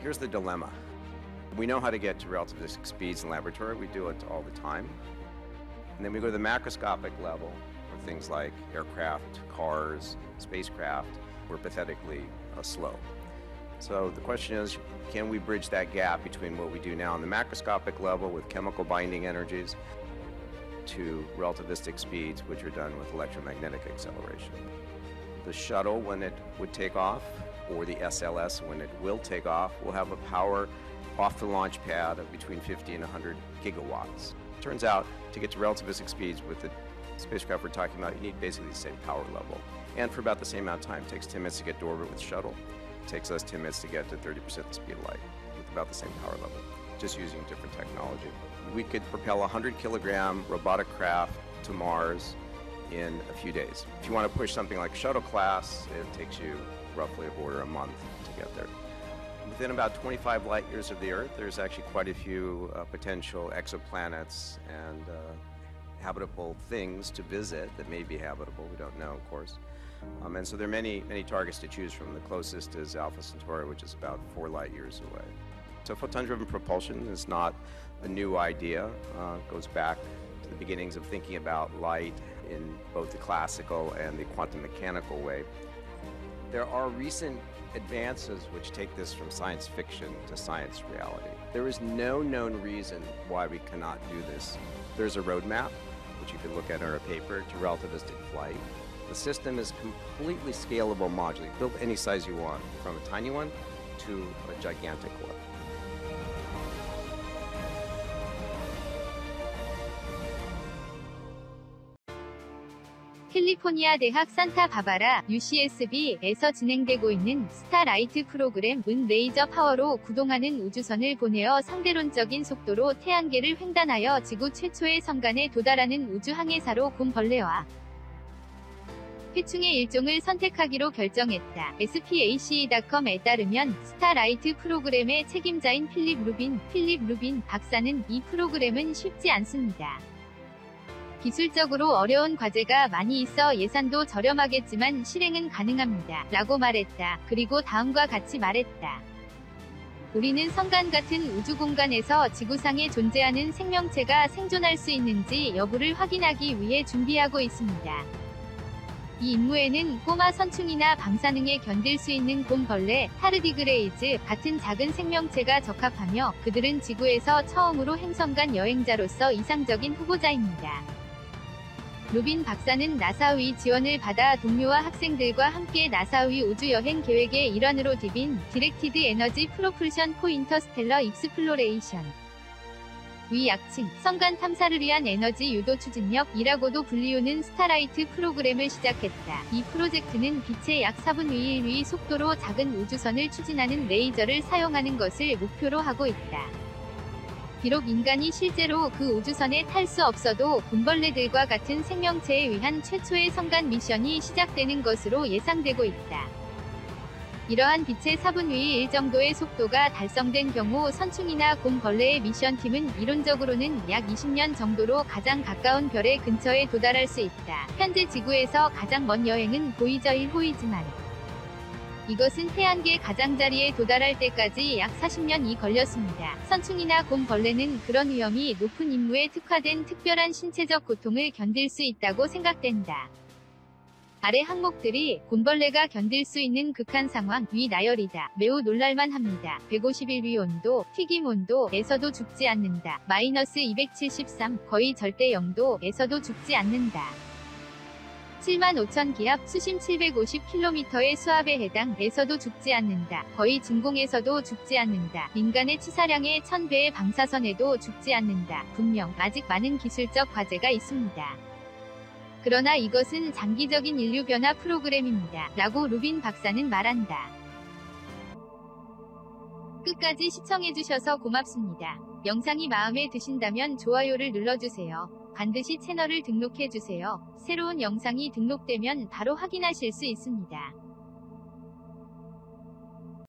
Here's the dilemma. We know how to get to relativistic speeds in laboratory. We do it all the time. And then we go to the macroscopic level, where things like aircraft, cars, spacecraft were pathetically uh, slow. So the question is, can we bridge that gap between what we do now on the macroscopic level with chemical binding energies to relativistic speeds, which are done with electromagnetic acceleration? The shuttle, when it would take off, or the SLS, when it will take off, will have a power off the launch pad of between 50 and 100 gigawatts. Turns out, to get to relativistic speeds with the spacecraft we're talking about, you need basically the same power level. And for about the same amount of time. It takes 10 minutes to get to orbit with shuttle. It takes us 10 minutes to get to 30% the speed of light with about the same power level, just using different technology. We could propel a 100 kilogram robotic craft to Mars in a few days. If you want to push something like shuttle class, it takes you roughly a quarter a month to get there. Within about 25 light years of the Earth, there's actually quite a few uh, potential exoplanets and uh, habitable things to visit that may be habitable. We don't know, of course. Um, and so there are many, many targets to choose from. The closest is Alpha Centauri, which is about four light years away. So photon-driven propulsion is not a new idea. Uh, goes back to the beginnings of thinking about light in both the classical and the quantum mechanical way. There are recent advances which take this from science fiction to science reality. There is no known reason why we cannot do this. There's a roadmap, which you can look at in our paper, to relativistic flight. The system is completely scalable modular. Build any size you want, from a tiny one to a gigantic one. 캘리포니아 대학 산타바바라 UCSB에서 진행되고 있는 스타라이트 프로그램 은 레이저 파워로 구동하는 우주선을 보내어 상대론적인 속도로 태양계를 횡단하여 지구 최초의 성간에 도달하는 우주 항해사로 곰벌레와 회충의 일종을 선택하기로 결정했다. SPAC.com에 따르면 스타라이트 프로그램의 책임자인 필립 루빈, 필립 루빈 박사는 이 프로그램은 쉽지 않습니다. 기술적으로 어려운 과제가 많이 있어 예산도 저렴하겠지만 실행은 가능합니다. 라고 말했다. 그리고 다음과 같이 말했다. 우리는 성간 같은 우주 공간에서 지구상에 존재하는 생명체가 생존할 수 있는지 여부를 확인하기 위해 준비하고 있습니다. 이 임무에는 꼬마 선충이나 방사능에 견딜 수 있는 곰벌레, 타르디그레이즈 같은 작은 생명체가 적합하며 그들은 지구에서 처음으로 행성 간 여행자로서 이상적인 후보자입니다. 루빈 박사는 나사의 지원을 받아 동료와 학생들과 함께 나사의 우주 여행 계획의 일환으로 디빈 디렉티드 에너지 프로풀션 포 인터스텔러 익스플로레이션 위 약칭 성간 탐사를 위한 에너지 유도 추진력이라고도 불리우는 스타라이트 프로그램을 시작했다. 이 프로젝트는 빛의 약 4분의 1위 속도로 작은 우주선을 추진하는 레이저를 사용하는 것을 목표로 하고 있다. 비록 인간이 실제로 그 우주선에 탈 수 없어도 곰벌레들과 같은 생명체에 의한 최초의 성간 미션이 시작되는 것으로 예상되고 있다. 이러한 빛의 4분의 1 정도의 속도가 달성된 경우 선충이나 곰벌레의 미션팀은 이론적으로는 약 20년 정도로 가장 가까운 별의 근처에 도달할 수 있다. 현재 지구에서 가장 먼 여행은 보이저 1호이지만 이것은 태양계 가장자리에 도달할 때까지 약 40년이 걸렸습니다. 선충이나 곰벌레는 그런 위험이 높은 임무에 특화된 특별한 신체적 고통을 견딜 수 있다고 생각된다. 아래 항목들이 곰벌레가 견딜 수 있는 극한 상황, 위 나열이다. 매우 놀랄만 합니다. 151 위 온도, 튀김 온도에서도 죽지 않는다. 마이너스 273, 거의 절대 영도에서도 죽지 않는다. 7만 5천 기압 수심 750km의 수압에 해당에서도 죽지 않는다. 거의 진공에서도 죽지 않는다. 인간의 치사량의 1000배의 방사선에도 죽지 않는다. 분명 아직 많은 기술적 과제가 있습니다. 그러나 이것은 장기적인 인류 변화 프로그램입니다. 라고 루빈 박사는 말한다. 끝까지 시청해주셔서 고맙습니다. 영상이 마음에 드신다면 좋아요를 눌러주세요. 반드시 채널을 등록해주세요. 새로운 영상이 등록되면 바로 확인하실 수 있습니다.